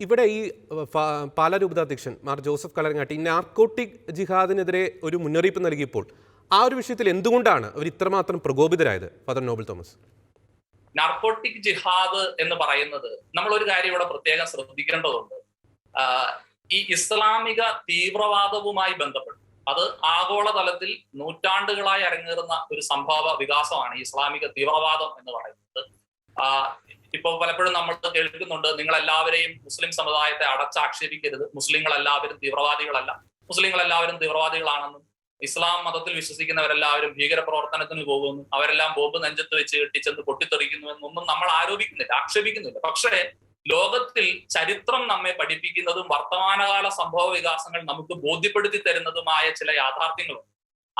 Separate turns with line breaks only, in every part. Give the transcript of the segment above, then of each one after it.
ഇവിടെ ഈ പാല രൂപതാധ്യക്ഷൻ മാർ ജോസഫ് കലരങ്ങാട്ടി നാർക്കോട്ടിക് ജിഹാദിനെതിരെ ഒരു മുന്നറിയിപ്പ് നൽകിയപ്പോൾ ആ ഒരു വിഷയത്തിൽ എന്തുകൊണ്ടാണ് അവർ ഇത്രമാത്രം പ്രകോപിതരായത് ഫാദർ നോബൽ തോമസ്?
നാർക്കോട്ടിക് ജിഹാദ് എന്ന് പറയുന്നത് നമ്മൾ ഒരു കാര്യം ഇവിടെ പ്രത്യേകം ശ്രദ്ധിക്കേണ്ടതുണ്ട്. ഈ ഇസ്ലാമിക തീവ്രവാദവുമായി ബന്ധപ്പെട്ട് അത് ആഗോളതലത്തിൽ നൂറ്റാണ്ടുകളായി അരങ്ങേറുന്ന ഒരു സംഭവ വികാസമാണ് ഇസ്ലാമിക തീവ്രവാദം എന്ന് പറയുന്നത്. ആഹ് ഇപ്പൊ പലപ്പോഴും നമ്മൾ കേൾക്കുന്നുണ്ട് നിങ്ങൾ എല്ലാവരെയും മുസ്ലിം സമുദായത്തെ അടച്ചാക്ഷേപിക്കരുത്. മുസ്ലിങ്ങൾ എല്ലാവരും തീവ്രവാദികളല്ല. മുസ്ലിങ്ങൾ എല്ലാവരും തീവ്രവാദികളാണെന്നും ഇസ്ലാം മതത്തിൽ വിശ്വസിക്കുന്നവരെല്ലാവരും ഭീകരപ്രവർത്തനത്തിന് പോകുന്നു അവരെല്ലാം ബോംബ് നെഞ്ചത്ത് വെച്ച് കെട്ടിച്ചെന്ന് പൊട്ടിത്തെറിക്കുന്നു എന്നൊന്നും നമ്മൾ ആരോപിക്കുന്നില്ല ആക്ഷേപിക്കുന്നില്ല. പക്ഷേ ലോകത്തിൽ ചരിത്രം നമ്മെ പഠിപ്പിക്കുന്നതും വർത്തമാനകാല സംഭവ വികാസങ്ങൾ നമുക്ക് ബോധ്യപ്പെടുത്തി തരുന്നതുമായ ചില യാഥാർത്ഥ്യങ്ങളുണ്ട്.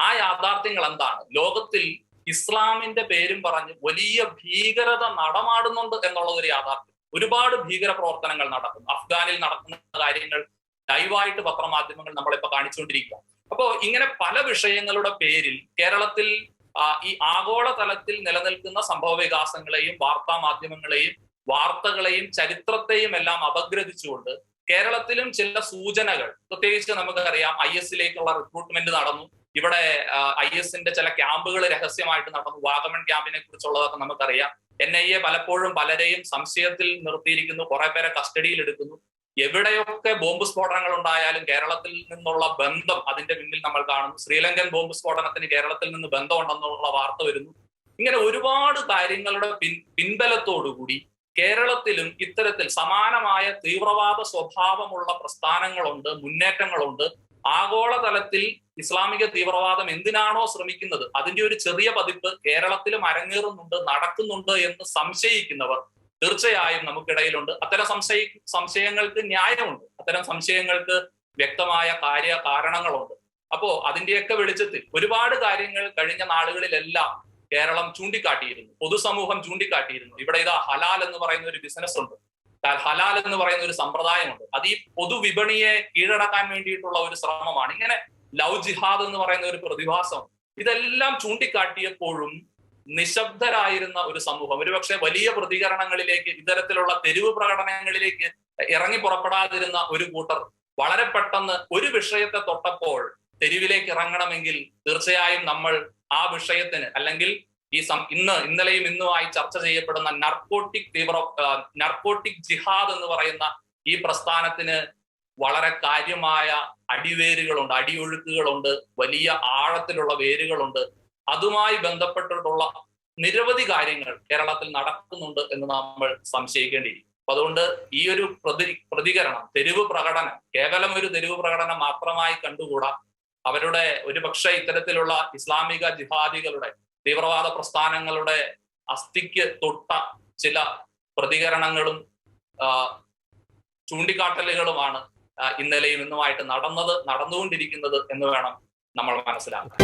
ആ യാഥാർത്ഥ്യങ്ങൾ എന്താണ്? ലോകത്തിൽ ഇസ്ലാമിന്റെ പേരും പറഞ്ഞ് വലിയ ഭീകരത നടമാടുന്നുണ്ട് എന്നുള്ളത് ഒരു യാഥാർത്ഥ്യം. ഒരുപാട് ഭീകര പ്രവർത്തനങ്ങൾ നടക്കും അഫ്ഗാനിൽ നടക്കുന്ന കാര്യങ്ങൾ ലൈവായിട്ട് പത്രമാധ്യമങ്ങൾ നമ്മളിപ്പോ കാണിച്ചുകൊണ്ടിരിക്കുക. അപ്പോ ഇങ്ങനെ പല വിഷയങ്ങളുടെ പേരിൽ കേരളത്തിൽ ഈ ആഗോള തലത്തിൽ നിലനിൽക്കുന്ന സംഭവ വികാസങ്ങളെയും വാർത്താ മാധ്യമങ്ങളെയും വാർത്തകളെയും ചരിത്രത്തെയും എല്ലാം അപഗ്രഥിച്ചുകൊണ്ട് കേരളത്തിലും ചില സൂചനകൾ പ്രത്യേകിച്ച് നമുക്കറിയാം ഐ എസിലേക്കുള്ള റിക്രൂട്ട്മെന്റ് നടന്നു. ഇവിടെ ഐ എസിന്റെ ചില ക്യാമ്പുകൾ രഹസ്യമായിട്ട് നടന്നു. വാഗമൺ ക്യാമ്പിനെ കുറിച്ചുള്ളതൊക്കെ നമുക്കറിയാം. എൻ ഐ എ പലപ്പോഴും പലരെയും സംശയത്തിൽ നിർത്തിയിരിക്കുന്നു. കുറെ പേരെ കസ്റ്റഡിയിൽ എടുക്കുന്നു. എവിടെയൊക്കെ ബോംബ് സ്ഫോടനങ്ങൾ ഉണ്ടായാലും കേരളത്തിൽ നിന്നുള്ള ബന്ധം അതിന്റെ പിന്നിൽ നമ്മൾ കാണുന്നു. ശ്രീലങ്കൻ ബോംബ് സ്ഫോടനത്തിന് കേരളത്തിൽ നിന്ന് ബന്ധമുണ്ടെന്നുള്ള വാർത്ത വരുന്നു. ഇങ്ങനെ ഒരുപാട് കാര്യങ്ങളുടെ പിൻ പിൻബലത്തോടുകൂടി കേരളത്തിലും ഇത്തരത്തിൽ സമാനമായ തീവ്രവാദ സ്വഭാവമുള്ള പ്രസ്ഥാനങ്ങളുണ്ട് മുന്നേറ്റങ്ങളുണ്ട്. ആഗോളതലത്തിൽ ഇസ്ലാമിക തീവ്രവാദം എന്തിനാണോ ശ്രമിക്കുന്നത്? അതിന്റെ ഒരു ചെറിയ പതിപ്പ് കേരളത്തിലും അരങ്ങേറുന്നുണ്ട് നടക്കുന്നുണ്ട് എന്ന് സംശയിക്കുന്നവർ തീർച്ചയായും നമുക്കിടയിലുണ്ട്. അത്തരം സംശയ സംശയങ്ങൾക്ക് ന്യായമുണ്ട്. അത്തരം സംശയങ്ങൾക്ക് വ്യക്തമായ കാര്യ കാരണങ്ങളുണ്ട്. അപ്പോ അതിന്റെയൊക്കെ വെളിച്ചത്തിൽ ഒരുപാട് കാര്യങ്ങൾ കഴിഞ്ഞ നാളുകളിലെല്ലാം കേരളം ചൂണ്ടിക്കാട്ടിയിരുന്നു. പൊതുസമൂഹം ചൂണ്ടിക്കാട്ടിയിരുന്നു. ഇവിടെ ഇതാ ഹലാൽ എന്ന് പറയുന്ന ഒരു ബിസിനസ് ഉണ്ട്. ഹലാൽ എന്ന് പറയുന്ന ഒരു സമ്പ്രദായമുണ്ട്. അത് ഈ പൊതുവിപണിയെ കീഴടക്കാൻ വേണ്ടിയിട്ടുള്ള ഒരു ശ്രമമാണ്. ഇങ്ങനെ ലവ് ജിഹാദ് എന്ന് പറയുന്ന ഒരു പ്രതിഭാസം. ഇതെല്ലാം ചൂണ്ടിക്കാട്ടിയപ്പോഴും നിശബ്ദരായിരുന്ന ഒരു സമൂഹം ഒരുപക്ഷെ വലിയ പ്രതികരണങ്ങളിലേക്ക് ഇത്തരത്തിലുള്ള തെരുവ് പ്രകടനങ്ങളിലേക്ക് ഇറങ്ങി പുറപ്പെടാതിരുന്ന ഒരു കൂട്ടർ വളരെ പെട്ടെന്ന് ഒരു വിഷയത്തെ തൊട്ടപ്പോൾ തെരുവിലേക്ക് ഇറങ്ങണമെങ്കിൽ തീർച്ചയായും നമ്മൾ ആ വിഷയത്തിന് അല്ലെങ്കിൽ ഈ ഇന്ന് ഇന്നലെയും ഇന്നുമായി ചർച്ച ചെയ്യപ്പെടുന്ന നർക്കോട്ടിക് തീവ്ര നർക്കോട്ടിക് ജിഹാദ് എന്ന് പറയുന്ന ഈ പ്രസ്ഥാനത്തിന് വളരെ കാര്യമായ അടിവേരുകളുണ്ട് അടിയൊഴുക്കുകളുണ്ട് വലിയ ആഴത്തിലുള്ള വേരുകളുണ്ട്. അതുമായി ബന്ധപ്പെട്ടിട്ടുള്ള നിരവധി കാര്യങ്ങൾ കേരളത്തിൽ നടക്കുന്നുണ്ട് എന്ന് നമ്മൾ സംശയിക്കേണ്ടിയിരിക്കും അപ്പൊ അതുകൊണ്ട് ഈ ഒരു പ്രതി പ്രതികരണം തെരുവ് പ്രകടനം കേവലം ഒരു തെരുവ് പ്രകടനം മാത്രമായി കണ്ടുകൂടാ? അവരുടെ ഒരുപക്ഷെ ഇത്തരത്തിലുള്ള ഇസ്ലാമിക ജിഹാദികളുടെ തീവ്രവാദ പ്രസ്ഥാനങ്ങളുടെ അസ്ഥിക്ക് തൊട്ട ചില പ്രതികരണങ്ങളും ചൂണ്ടിക്കാട്ടലുകളുമാണ് ഇന്നലെയും ഇന്നുമായിട്ട് നടന്നത് നടന്നുകൊണ്ടിരിക്കുന്നത് എന്ന് വേണം നമ്മൾ മനസ്സിലാക്കാൻ.